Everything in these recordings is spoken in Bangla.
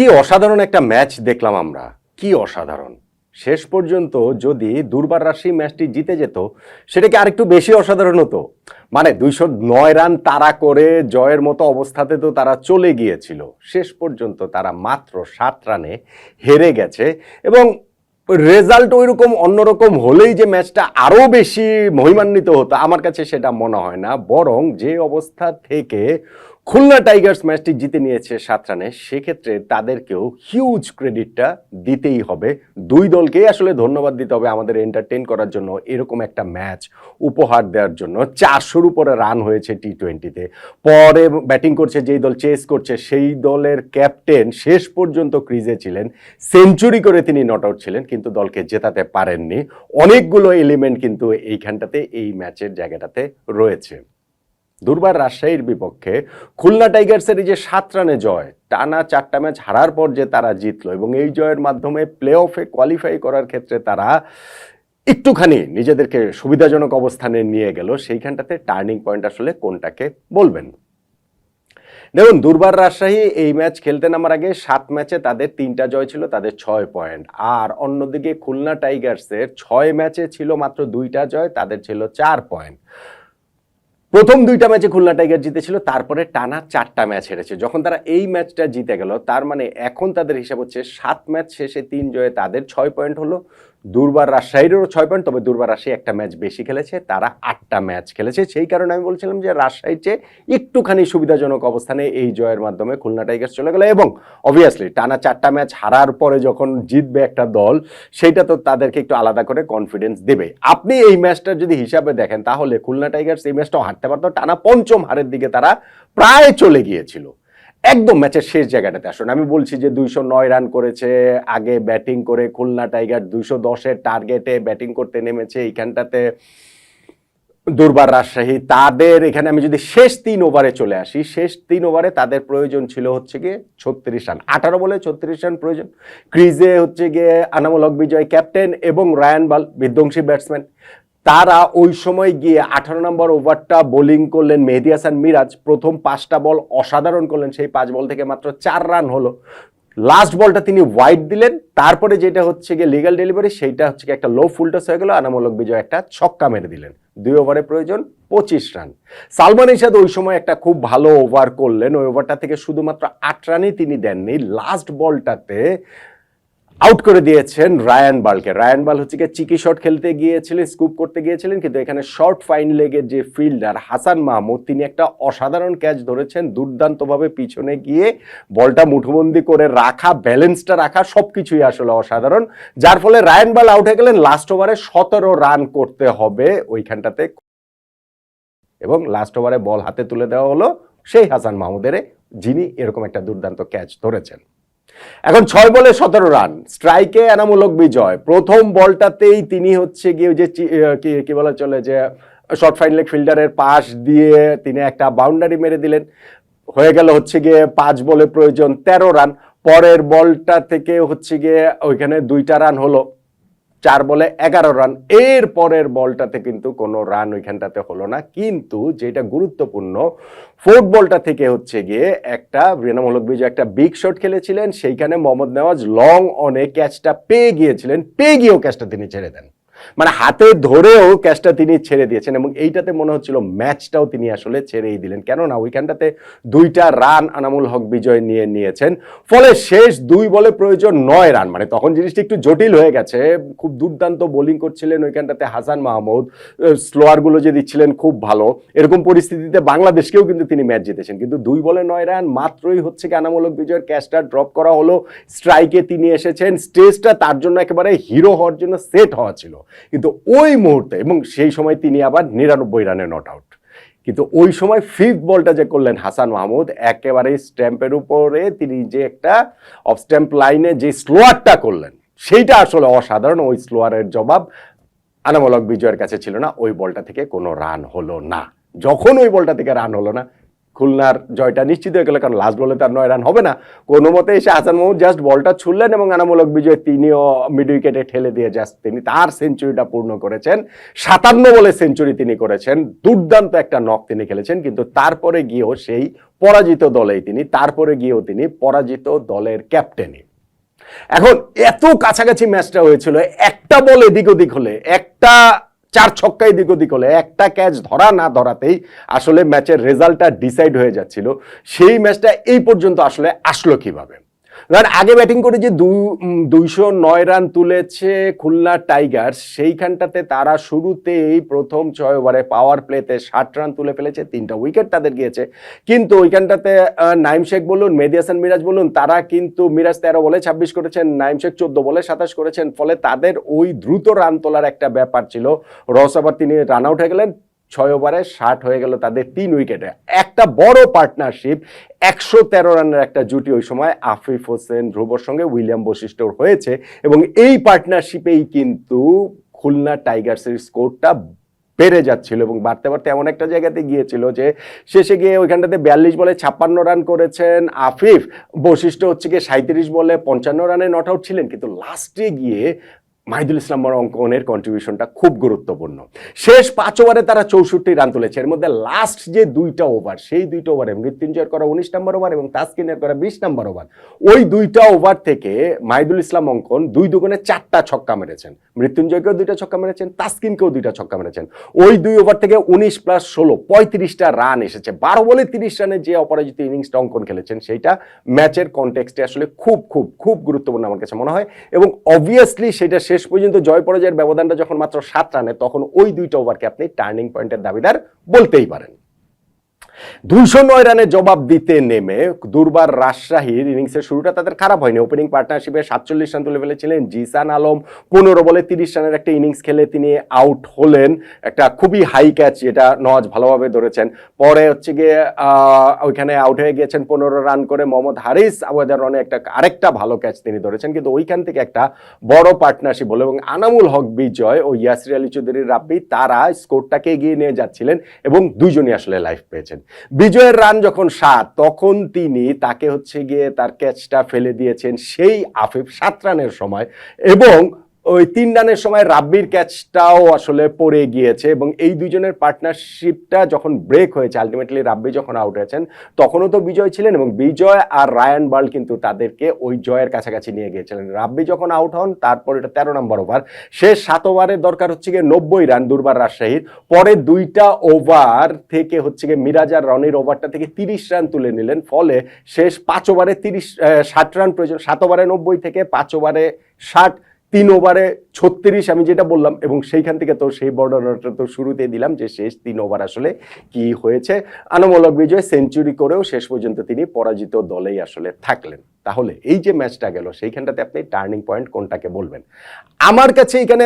কি অসাধারণ একটা ম্যাচ দেখলাম আমরা। কি অসাধারণ। শেষ পর্যন্ত যদি দুর্বার রাশি ম্যাচটি জিতে যেত, সেটাকে আরেকটু বেশি অসাধারণ হতো। মানে দুইশো নয় রান তারা করে জয়ের মতো অবস্থাতে তো তারা চলে গিয়েছিল। শেষ পর্যন্ত তারা মাত্র সাত রানে হেরে গেছে এবং রেজাল্ট ওইরকম অন্যরকম হলেই যে ম্যাচটা আরও বেশি মহিমান্বিত হতো, আমার কাছে সেটা মনে হয় না। বরং যে অবস্থা থেকে খুলনা টাইগার্স ম্যাচটি জিতে নিয়েছে সাত রানে। সেক্ষেত্রে তাদেরকেও হিউজ ক্রেডিটটা দিতেই হবে। দুই দলকেই আসলে ধন্যবাদ দিতে হবে আমাদের এন্টারটেন করার জন্য এরকম একটা ম্যাচ উপহার দেওয়ার জন্য। চারশোর উপরে রান হয়েছে টি টোয়েন্টিতে পরে ব্যাটিং করছে, যেই দল চেস করছে, সেই দলের ক্যাপ্টেন শেষ পর্যন্ত ক্রিজে ছিলেন। সেঞ্চুরি করে তিনি নট আউট ছিলেন, কিন্তু দলকে জেতাতে পারেননি। অনেকগুলো এলিমেন্ট কিন্তু এইখানটাতে, এই ম্যাচের জায়গাটাতে রয়েছে। দুর্বার রাজশাহীর বিপক্ষে খুলনা টাইগার্সের যে সাত রানে জয়, টানা চারটা ম্যাচ হারার পর যে তারা জিতলো এবং এই জয়ের মাধ্যমে প্লে অফে কোয়ালিফাই করার ক্ষেত্রে তারা একটুখানি নিজেদেরকে সুবিধাজনক অবস্থানে নিয়ে গেল। সেইখানটাতে টার্নিং পয়েন্ট আসলে কোনটাকে বলবেন? দেখুন, দুর্বার রাজশাহী এই ম্যাচ খেলতে নামার আগে সাত ম্যাচে তাদের তিনটা জয় ছিল, তাদের ছয় পয়েন্ট আর অন্যদিকে খুলনা টাইগার্সের ছয় ম্যাচে ছিল মাত্র দুইটা জয়, তাদের ছিল চার পয়েন্ট প্রথম দুইটা ম্যাচে খুলনা টাইগার জিতেছিল, তারপরে টানা চারটা ম্যাচ হেরেছে। যখন তারা এই ম্যাচটা জিতে গেল, তার মানে এখন তাদের হিসাব হচ্ছে সাত ম্যাচ শেষে তিন জয়ে তাদের ছয় পয়েন্ট হলো। দুর্বার রাজশাহীরও ছয় পয়েন্ট, তবে দুর্বার রাজশাহী একটা ম্যাচ বেশি খেলেছে, তারা আটটা ম্যাচ খেলেছে। সেই কারণে আমি বলছিলাম যে রাজশাহীর চেয়ে একটুখানি সুবিধাজনক অবস্থানে এই জয়ের মাধ্যমে খুলনা টাইগার্স চলে গেল। এবং অবভিয়াসলি টানা চারটা ম্যাচ হারার পরে যখন জিতবে একটা দল সেইটা তো তাদেরকে একটু আলাদা করে কনফিডেন্স দেবে। আপনি এই ম্যাচটা যদি হিসাবে দেখেন, তাহলে খুলনা টাইগার্স এই ম্যাচটাও হারতে পারতো। টানা পঞ্চম হারের দিকে তারা প্রায় চলে গিয়েছিল। একদম ম্যাচের শেষ জায়গাটাতে আসুন। আমি বলছি যে দুইশো নয় রান করেছে, আগে ব্যাটিং করে খুলনা টাইগার, দুইশো দশের টার্গেটে ব্যাটিং করতে নেমেছে এইখানটাতে দুর্বার রাজশাহী। তাদের এখানে আমি যদি শেষ তিন ওভারে চলে আসি, শেষ তিন ওভারে তাদের প্রয়োজন ছিল হচ্ছে গিয়ে ছত্রিশ রান। আঠারো বলে ছত্রিশ রান প্রয়োজন। ক্রিজে হচ্ছে গিয়ে আনামুল হক বিজয় ক্যাপ্টেন এবং রায়ান বাল বিধ্বংসী ব্যাটসম্যান। তারা ওই সময় গিয়ে আঠারো নম্বর ওভারটা বোলিং করলেন মেহেদি হাসান মিরাজ। প্রথম পাঁচটা বল অসাধারণ করলেন, সেই পাঁচ বল থেকে মাত্র চার রান হলো। লাস্ট বলটা তিনি ওয়াইড দিলেন, তারপরে যেটা হচ্ছে গিয়ে লিগাল ডেলিভারি সেইটা হচ্ছে গিয়ে একটা লো ফুলটস হয়ে গেল, আনামূলক বিজয় একটা ছক্কা মেরে দিলেন। দুই ওভারে প্রয়োজন পঁচিশ রান। সালমান ইসাদ ওই সময় একটা খুব ভালো ওভার করলেন, ওই ওভারটা থেকে শুধুমাত্র আট রানই তিনি দেননি। লাস্ট বলটাতে আউট করে দিয়েছেন রায়ান বালকে। রায়ান বাল হচ্ছে চিকি শট খেলতে গিয়েছিলেন, স্কুপ করতে গিয়েছিলেন, কিন্তু এখানে শর্ট ফাইন লেগের যে ফিল্ডার হাসান মাহমুদ, তিনি একটা অসাধারণ ক্যাচ ধরেছেন, দুর্দান্তভাবে পিছনে গিয়ে বলটা মুঠোবন্দি করে রাখা, ব্যালেন্সটা রাখা সব কিছুই আসলে অসাধারণ। যার ফলে রায়ান বাল আউট হয়ে গেলেন লাস্ট ওভারে সতেরো রান করতে হবে ওইখানটাতে। এবং লাস্ট ওভারে বল হাতে তুলে দেওয়া হলো সেই হাসান মাহমুদের, যিনি এরকম একটা দুর্দান্ত ক্যাচ ধরেছেন। এখন ছয় বলে সতেরো রান, স্ট্রাইকে এনামূলক বিজয়। প্রথম বলটাতেই তিনি হচ্ছে গিয়ে যে কি বলা চলে যে শর্ট ফাইন লেগ ফিল্ডারের পাশ দিয়ে তিনি একটা বাউন্ডারি মেরে দিলেন। হয়ে গেল হচ্ছে গিয়ে পাঁচ বলে প্রয়োজন তেরো রান। পরের বলটা থেকে হচ্ছে গিয়ে ওইখানে দুইটা রান হলো। চার বলে এগারো রান। এর পরের বলটাতে কিন্তু কোনো রান ওইখানটাতে হলো না। কিন্তু যেটা গুরুত্বপূর্ণ ফোর্থ বলটা থেকে হচ্ছে গিয়ে একটা রেনামূলক বিজয়, একটা বিগ শট খেলেছিলেন। সেইখানে মোহাম্মদ নেওয়াজ লং অনে ক্যাচটা পেয়ে গিয়েছিলেন। পেয়ে গিয়েও ক্যাচটা তিনি ছেড়ে দেন। মানে হাতে ধরেও ক্যাচটা তিনি ছেড়ে দিয়েছেন এবং এইটাতে মনে হচ্ছিল ম্যাচটাও তিনি আসলে ছেড়েই দিলেন। কেননা ওইখানটাতে দুইটা রান আনামুল হক বিজয় নিয়ে নিয়েছেন। ফলে শেষ দুই বলে প্রয়োজন নয় রান। মানে তখন জিনিসটা একটু জটিল হয়ে গেছে। খুব দুর্দান্ত বোলিং করছিলেন ওইখানটাতে হাসান মাহমুদ। স্লোয়ারগুলো যে দিচ্ছিলেন খুব ভালো। এরকম পরিস্থিতিতে বাংলাদেশকেও কিন্তু তিনি ম্যাচ জিতেছেন। কিন্তু দুই বলে নয় রান মাত্রই হচ্ছে কি আনামূলক বিজয়ের ক্যাচটা ড্রপ করা হলো। স্ট্রাইকে তিনি এসেছেন। স্টেজটা তার জন্য একেবারে হিরো হওয়ার জন্য সেট হওয়া ছিল। কিন্তু ওই মুহূর্তে এবং সেই সময় তিনি আবার নিরানব্বই রানে নট আউট কিন্তু ওই সময় ফিফথ বলটা যে করলেন হাসান মাহমুদ একেবারে স্ট্যাম্পের উপরে তিনি যে একটা অফ স্ট্যাম্প লাইনে যে স্লোয়ারটা করলেন, সেইটা আসলে অসাধারণ। ওই স্লোয়ারের জবাব আনামূলক বিজয়ের কাছে ছিল না। ওই বলটা থেকে কোনো রান হলো না। যখন ওই বলটা থেকে রান হলো না খুলনার জয়টা নিশ্চিত হয়ে গেল, কারণ লাস্ট বলে তার নয় রান হবে না। কোনো মতে এসে হাসান মাহমুদ জাস্ট বলটা ছুড়লেন এবং আনামূলক বিজয় তিনিও মিড উইকেটে ঠেলে দিয়ে জাস্ট তিনি তার সেঞ্চুরিটা পূর্ণ করেছেন। সাতান্ন বলে সেঞ্চুরি তিনি করেছেন, দুর্দান্ত একটা নক তিনি খেলেছেন, কিন্তু তারপরে গিয়েও সেই পরাজিত দলেই তিনি, তারপরে গিয়েও তিনি পরাজিত দলের ক্যাপ্টেনই এখন এত কাছাকাছি ম্যাচটা হয়েছিল, একটা বল এদিক ওদিক হলে, একটা চার ছক্কাই দিক ওদিক হলে, একটা ক্যাচ ধরা না ধরাতেই আসলে ম্যাচের রেজাল্টটা ডিসাইড হয়ে যাচ্ছিল। সেই ম্যাচটা এই পর্যন্ত আসলে আসলো কীভাবে? ধর আগে ব্যাটিং করে যে দুইশো নয় রান তুলেছে খুলনা টাইগার্স সেইখানটাতে তারা শুরুতেই প্রথম ছয় ওভারে পাওয়ার প্লেতে ষাট রান তুলে ফেলেছে, তিনটা উইকেট তাদের গিয়েছে। কিন্তু ওইখানটাতে নাইম শেখ বলুন, মেহেদি হাসান মিরাজ বলুন, তারা কিন্তু মিরাজ তেরো বলে ছাব্বিশ করেছেন, নাইম শেখ চোদ্দ বলে সাতাশ করেছেন, ফলে তাদের ওই দ্রুত রান তোলার একটা ব্যাপার ছিল। রস আবার তিনি রান আউট হয়ে গেলেন, ছয় ওভারে ষাট হয়ে গেল তাদের তিন উইকেটে একটা বড় পার্টনারশিপ একশো তেরো রানের একটা জুটি ওই সময় আফিফ হোসেন ধ্রুবর সঙ্গে উইলিয়াম বশিষ্ঠর হয়েছে এবং এই পার্টনারশিপেই কিন্তু খুলনা টাইগার্সের স্কোরটা বেড়ে যাচ্ছিল এবং বাড়তে বাড়তে এমন একটা জায়গাতে গিয়েছিল যে শেষে গিয়ে ওইখানটাতে বিয়াল্লিশ বলে ছাপ্পান্ন রান করেছেন আফিফ। বৈশিষ্ট্য হচ্ছে গিয়ে সাঁত্রিশ বলে পঞ্চান্ন রানে নট আউট ছিলেন, কিন্তু লাস্টে গিয়ে মাহিদুল ইসলাম অঙ্কনের কন্ট্রিবিউশনটা খুব গুরুত্বপূর্ণ। শেষ পাঁচ ওভারে তারা চৌষট্টি রান তুলেছে। এর মধ্যে লাস্ট যে দুইটা ওভার, সেই দুইটা ওভারে মৃত্যুঞ্জয়ের করা উনিশ নম্বর ওভার এবং তাসকিনের করা বিশ নম্বর ওভার, ওই দুইটা ওভার থেকে মাহিদুল ইসলাম অঙ্কন দুই দুগুণে চারটা ছক্কা মেরেছেন। মৃত্যুঞ্জয়কেও দুইটা ছক্কা মেরেছেন, তাসকিনকেও দুইটা ছক্কা মেরেছেন। ওই দুই ওভার থেকে উনিশ প্লাস ষোলো, পঁয়ত্রিশটা রান এসেছে। বারো বলে তিরিশ রানের যে অপরাজিত ইনিংসটা অঙ্কন খেলেছেন, সেইটা ম্যাচের কনটেক্সটে আসলে খুব খুব খুব গুরুত্বপূর্ণ আমার কাছে মনে হয়। এবং অবভিয়াসলি সেটা শেষ পর্যন্ত জয় পরাজয়ের ব্যবধানটা যখন মাত্র সাত রানে, তখন ওই দুইটা ওভারকে আপনি টার্নিং পয়েন্টের দাবিদার বলতেই পারেন। দুইশো নয় রানের জবাব দিতে নেমে দুর্বার রাজশাহীর ইনিংসের শুরুটা তাদের খারাপ হয়নি। ওপেনিং পার্টনারশিপে সাতচল্লিশ রান তুলে ফেলেছিলেন জিসান আলম। পনেরো বলে তিরিশ রানের একটা ইনিংস খেলে তিনি আউট হলেন। একটা খুবই হাই ক্যাচ যেটা নওয়াজ ভালোভাবে ধরেছেন। পরে হচ্ছে গিয়ে ওইখানে আউট হয়ে গিয়েছেন পনেরো রান করে মোহাম্মদ হারিস। আওয়াদার রানে একটা আরেকটা ভালো ক্যাচ তিনি ধরেছেন। কিন্তু ওইখান থেকে একটা বড় পার্টনারশিপ হলো এবং আনামুল হক বিজয় ও ইয়াসির আলী চৌধুরী রাব্বি তারা স্কোরটাকে এগিয়ে নিয়ে যাচ্ছিলেন এবং দুইজনই আসলে লাইফ পেয়েছেন। বিজয়ের রান যখন সাত, তখন তিনি তাকে হচ্ছে গিয়ে তার ক্যাচটা ফেলে দিয়েছেন সেই আফিফ সাত রানের সময় এবং ওই তিন রানের সময় রাব্বির ক্যাচটাও আসলে পড়ে গিয়েছে এবং এই দুজনের পার্টনারশিপটা যখন ব্রেক হয়েছে আলটিমেটলি রাব্বি যখন আউট হয়েছেন, তখনও তো বিজয় ছিলেন এবং বিজয় আর রায়ান বার্ল কিন্তু তাদেরকে ওই জয়ের কাছাকাছি নিয়ে গিয়েছিলেন। রাব্বি যখন আউট হন, তারপর এটা তেরো নম্বর ওভার শেষ সাত ওভারের দরকার হচ্ছে গিয়ে নব্বই রান, দুর্বার রাজশাহীর। পরে দুইটা ওভার থেকে হচ্ছে গিয়ে মিরাজ আর রনির ওভারটা থেকে তিরিশ রান তুলে নিলেন। ফলে শেষ পাঁচ ওভারে তিরিশ ষাট রান প্রয়োজন, সাত ওভারে নব্বই থেকে পাঁচ ওভারে ষাট তিন ওভারে ছত্রিশ, আমি যেটা বললাম, এবং সেইখান থেকে তো সেই বর্ণনাটা তো শুরুতে দিলাম যে শেষ তিন ওভার আসলে কি হয়েছে। আনমূলক বিজয় সেঞ্চুরি করেও শেষ পর্যন্ত তিনি পরাজিত দলেই আসলে থাকলেন। তাহলে এই যে ম্যাচটা গেল, সেইখানটাতে আপনি টার্নিং পয়েন্ট কোনটাকে বলবেন? আমার কাছে এখানে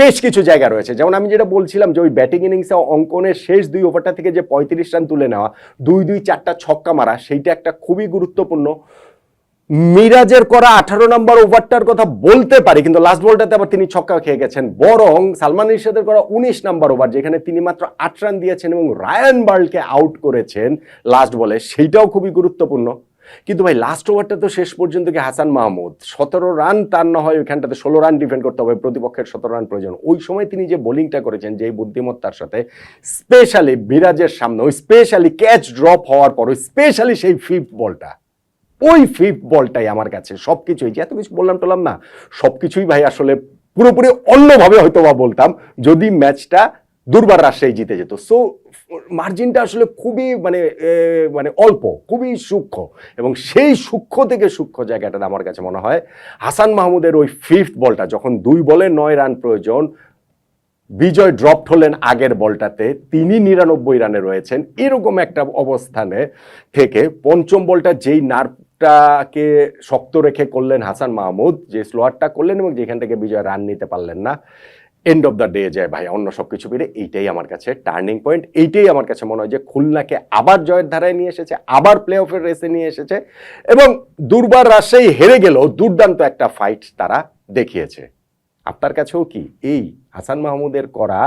বেশ কিছু জায়গা রয়েছে। যেমন আমি যেটা বলছিলাম যে ওই ব্যাটিং ইনিংসে অঙ্কনের শেষ দুই ওভারটা থেকে যে পঁয়ত্রিশ রান তুলে নেওয়া, দুই দুই চারটা ছক্কা মারা, সেইটা একটা খুবই গুরুত্বপূর্ণ মিরাজের করা আঠারো নম্বর ওভারটার কথা বলতে পারি, কিন্তু লাস্ট বলটাতে আবার তিনি ছক্কা খেয়ে গেছেন। বরং সালমান ইরশাদের করা উনিশ নম্বর ওভার, যেখানে তিনি মাত্র আট রান দিয়েছেন এবং রায়ান বার্লকে আউট করেছেন লাস্ট বলে, সেইটাও খুবই গুরুত্বপূর্ণ। কিন্তু ভাই লাস্ট ওভারটা তো শেষ পর্যন্ত কি হাসান মাহমুদ, সতেরো রান তার না হয় ওইখানটাতে ষোলো রান ডিফেন্ড করতে হবে, প্রতিপক্ষের সতেরো রান প্রয়োজন। ওই সময় তিনি যে বোলিংটা করেছেন যে বুদ্ধিমত্তার সাথে স্পেশালি বিরাজের সামনে, ওই স্পেশালি ক্যাচ ড্রপ হওয়ার পর, ওই স্পেশালি সেই ফিফ বলটা ওই ফিফথ বলটাই আমার কাছে সব কিছুই যে এত কিছু বললাম টলাম না সব কিছুই ভাই আসলে পুরোপুরি অন্যভাবে হয়তো বা বলতাম, যদি ম্যাচটা দুর্বার রাজশাহী জিতে যেত। সো মার্জিনটা আসলে খুবই মানে মানে অল্প, খুবই সূক্ষ্ম এবং সেই সূক্ষ্ম থেকে সূক্ষ্ম জায়গাটা আমার কাছে মনে হয় হাসান মাহমুদের ওই ফিফথ বলটা, যখন দুই বলে নয় রান প্রয়োজন, বিজয় ড্রপড হলেন আগের বলটাতে, তিনি নিরানব্বই রানে রয়েছেন। এরকম একটা অবস্থানে থেকে পঞ্চম বলটা যেই নার্ভটাকে শক্ত রেখে করলেন হাসান মাহমুদ, যে স্লোয়ারটা করলেন এবং যেখান থেকে বিজয় রান নিতে পারলেন না। এন্ড অফ দ্য ডে যায় ভাই, অন্য সব কিছু পেরে এইটাই আমার কাছে টার্নিং পয়েন্ট এইটাই আমার কাছে মনে হয় যে খুলনাকে আবার জয়ের ধারায় নিয়ে এসেছে, আবার প্লে অফের রেসে নিয়ে এসেছে এবং দুর্বার রাজশাহী হেরে গেলেও দুর্দান্ত একটা ফাইট তারা দেখিয়েছে। আপনার কাছেও কি এই হাসান মাহমুদের করা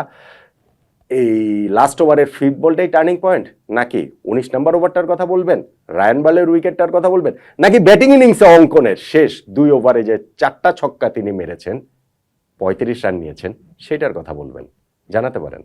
এই লাস্ট ওভারের ফিফ বলটাই টার্নিং পয়েন্ট নাকি উনিশ নম্বর ওভারটার কথা বলবেন? রায়ান বালের উইকেটটার কথা বলবেন? নাকি ব্যাটিং ইনিংসে অঙ্কনের শেষ দুই ওভারে যে চারটা ছক্কা তিনি মেরেছেন, পঁয়ত্রিশ রান নিয়েছেন, সেটার কথা বলবেন? জানাতে পারেন।